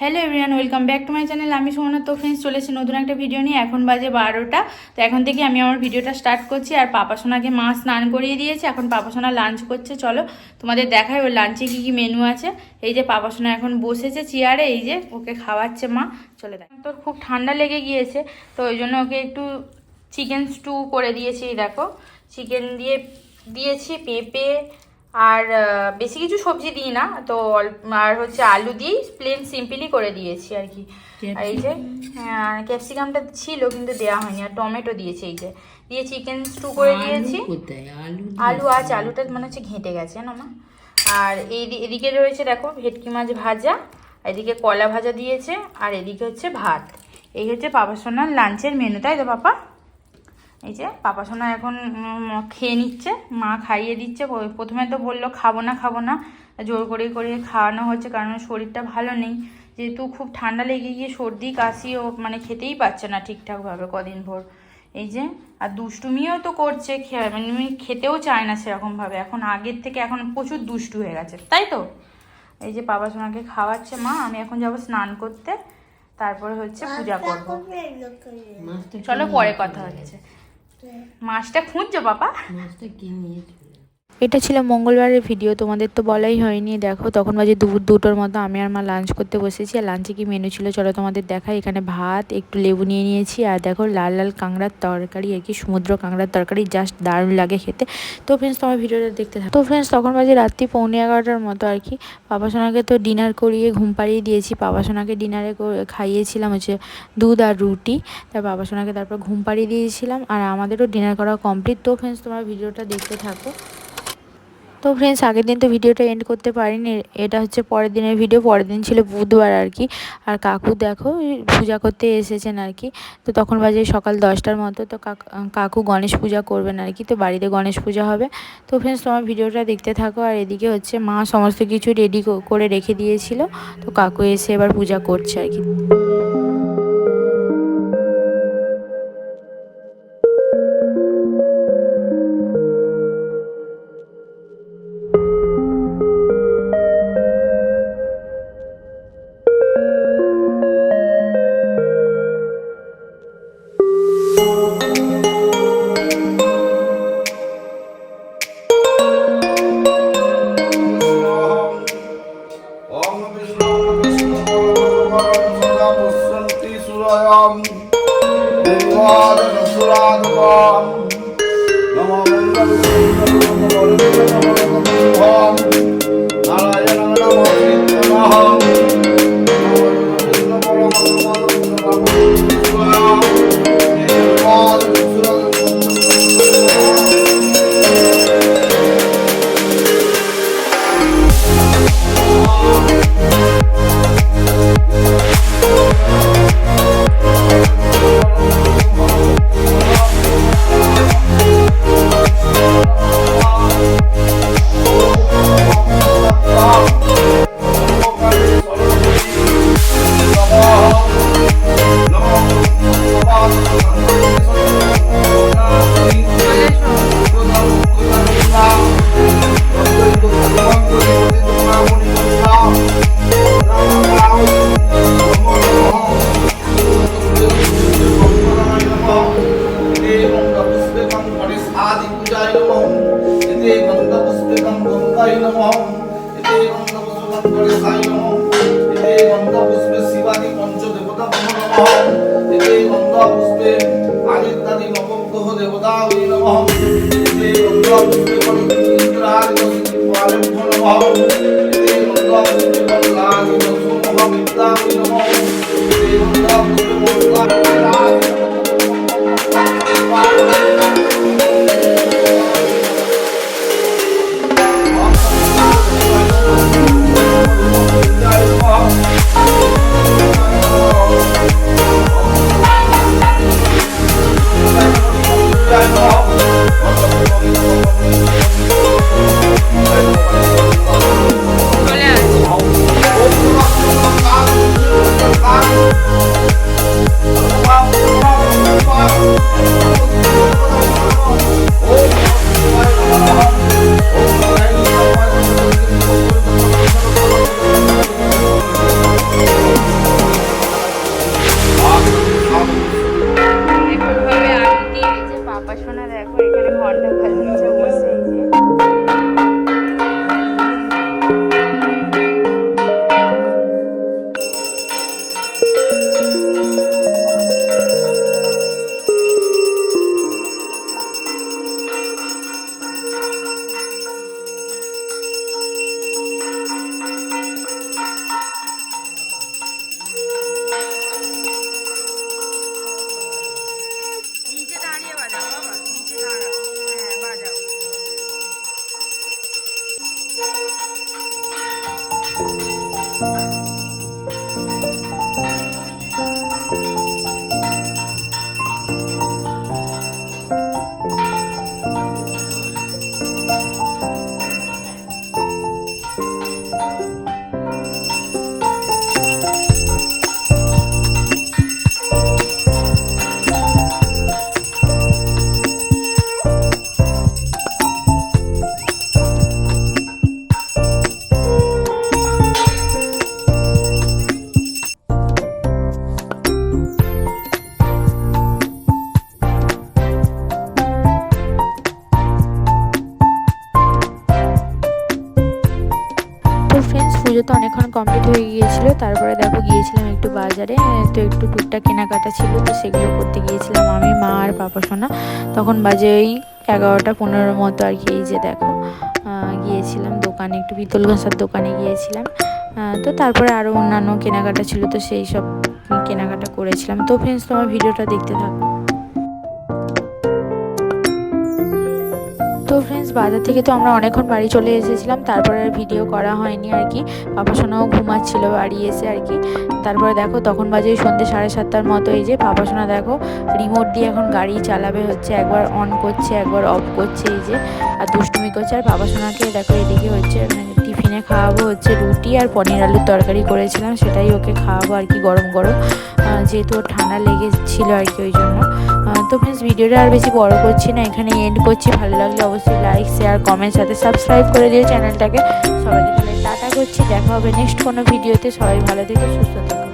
Hello everyone welcome back to my channel আমি সুমনা তো friends চলেছি নতুন একটা ভিডিও নিয়ে। এখন বাজে বারোটা। তো এখন থেকে আমি আমার ভিডিওটা স্টার্ট করছি। আর পাপা সোনাকে মা স্নান করিয়ে দিয়েছে। এখন পাপা সোনা লাঞ্চ করছে। চলো তোমাদের দেখায় ওর লাঞ্চে কী কী মেনু আছে। এই যে পাপা সোনা এখন বসেছে চেয়ারে এই যে ওকে খাওয়াচ্ছে মা। চলে দেখ। তোর খুব ঠান্ডা লেগে গিয়েছে। তো ওই জন্য ওকে একটু চিকেন স্টু করে দিয়েছি দেখো। চিকেন দিয়ে দিয়েছি পেঁপে আর বেশি কিছু সবজি দিই না তো আর হচ্ছে আলু দিয়েই প্লেন সিম্পলি করে দিয়েছি আর কি। আর এই যে ক্যাপসিকামটা ছিল কিন্তু দেওয়া হয়নি। আর টমেটো দিয়েছি এই যে। দিয়ে চিকেন স্টু করে দিয়েছি। আলু আলু আছে আলুটা মনে হচ্ছে ঘেঁটে গেছে না মা? আর এই এদিকে রয়েছে দেখো ভেটকি মাছ ভাজা এদিকে কলা ভাজা দিয়েছে আর এদিকে হচ্ছে ভাত। এই হচ্ছে পাপা সোনার লাঞ্চের মেনু তাই তো পাপা? এই যে পাপা সোনা এখন খেয়ে নিচ্ছে মা খাইয়ে দিচ্ছে প্রথমে তো বলল খাব না খাব না জোর করে করে খাওয়ানো হচ্ছে কারণ শরীরটা ভালো নেই। যেহেতু খুব ঠান্ডা লেগে গিয়ে সর্দি কাশি ও মানে খেতেই পাচ্ছে না ঠিকঠাকভাবে কদিন ভোর। এই যে আর দুষ্টুমিও তো করছে মানে খেতেও চায় না সেরকমভাবে। এখন আগের থেকে এখন প্রচুর দুষ্টু হয়ে গেছে তাই তো? এই যে বাবা সোনাকে খাওয়াচ্ছে মা আমি এখন যাব স্নান করতে তারপরে হচ্ছে পূজা করব। চলো পরে কথা হচ্ছে। মাছটা খুঁজছো বাবা? মাছটা কিনে এটা ছিল মঙ্গলবারের ভিডিও তোমাদের তো বলাই হয়নি। দেখো, তখন বাজে দুপুর দুটোর মতো আমি আর মা লাঞ্চ করতে বসেছি। আর লাঞ্চে কি মেনু ছিল চলো তোমাদের দেখাই। এখানে ভাত, একটু লেবু নিয়ে নিয়েছি। আর দেখো, লাল লাল কাঁকড়ার তরকারি আর কি, সমুদ্র কাঁকড়ার তরকারি জাস্ট দারুণ লাগে খেতে। তো ফ্রেন্ডস তোমার ভিডিওটা দেখতে থাকো। তো ফ্রেন্ডস তখন বাজে রাত্রি পৌনে এগারোটার মতো আর কি। পাপা সোনাকে তো ডিনার করিয়ে ঘুম পাড়িয়ে দিয়েছি। পাপা সোনাকে ডিনারে খাইয়েছিলাম হচ্ছে দুধ আর রুটি। তার বাবা সোনাকে তারপর ঘুম পাড়িয়ে দিয়েছিলাম। আর আমাদেরও ডিনার করা কমপ্লিট তো ফ্রেন্ডস তোমার ভিডিওটা দেখতে থাকো। তো ফ্রেন্ডস আগের দিন তো ভিডিওটা এন্ড করতে পারিনি, এটা হচ্ছে পরের দিনের ভিডিও পরের দিন ছিল বুধবার আর কি। আর কাকু দেখো পূজা করতে এসেছেন আর কি। তো তখন বাজে সকাল দশটার মতো, তো কাক- গণেশ পূজা করবেন আর কি, তো বাড়িতে গণেশ পূজা হবে। তো ফ্রেন্ডস তোমার ভিডিওটা দেখতে থাকো, আর এদিকে হচ্ছে মা সমস্ত কিছু রেডি করে রেখে দিয়েছিল। তো কাকু এসে এবার পূজা করছে আর কি। ওম আদিত্যাদি নবগ্রহ দেবতা নমঃ। এতে পুজো তো অনেকক্ষণ কমপ্লিট হয়ে গিয়েছিল, তারপরে দেখো গিয়েছিলাম একটু বাজারে তো একটু টুকটাক কেনাকাটা ছিল, তো সেগুলো করতে গিয়েছিলাম আমি, মা আর পাপা সোনা। তখন বাজে ওই এগারোটা পনেরোর মতো আর কি, এই যে দেখো গিয়েছিলাম দোকানে, একটু পিতল ঘষার দোকানে গিয়েছিলাম। তো তারপরে আরও অন্যান্য কেনাকাটা ছিল, তো সেই সব কেনাকাটা করেছিলাম। তো ফ্রেন্ডস তোমার ভিডিওটা দেখতে থাকো। তো ফ্রেন্ডস বাজার থেকে তো আমরা অনেকক্ষণ বাড়ি চলে এসেছিলাম, তারপরে আর ভিডিও করা হয়নি আর কি। পাপা সোনাও ঘুমাচ্ছিল বাড়ি এসে আর কি। তারপরে দেখো, তখন বাজে সন্ধ্যে সাড়ে সাতটার মতো, এই যে পাপা সোনা দেখো রিমোট দিয়ে এখন গাড়ি চালাবে হচ্ছে, একবার অন করছে, একবার অফ করছে, এই যে। আর দুষ্টুমি করছে, আর বাবা সোনাকে দেখো, এদিকে হচ্ছে মানে টিফিনে খাওয়াবো হচ্ছে রুটি আর পনির আলুর তরকারি করেছিলাম, সেটাই ওকে খাওয়াবো আর কি, গরম গরম। যেহেতু ঠান্ডা লেগেছিল আর কি, ওই জন্য। তো প্লিজ ভিডিওটা আর বেশি বড় করছি না এখানে এন্ড করছি। ভালো লাগলে অবশ্যই লাইক শেয়ার কমেন্ট সাথে সাবস্ক্রাইব করে দিও চ্যানেলটাকে সবাইকে তাহলে টাটা করছি, দেখা হবে নেক্সট কোনো ভিডিওতে সবাই ভালো থেকে, সুস্থ থেকো।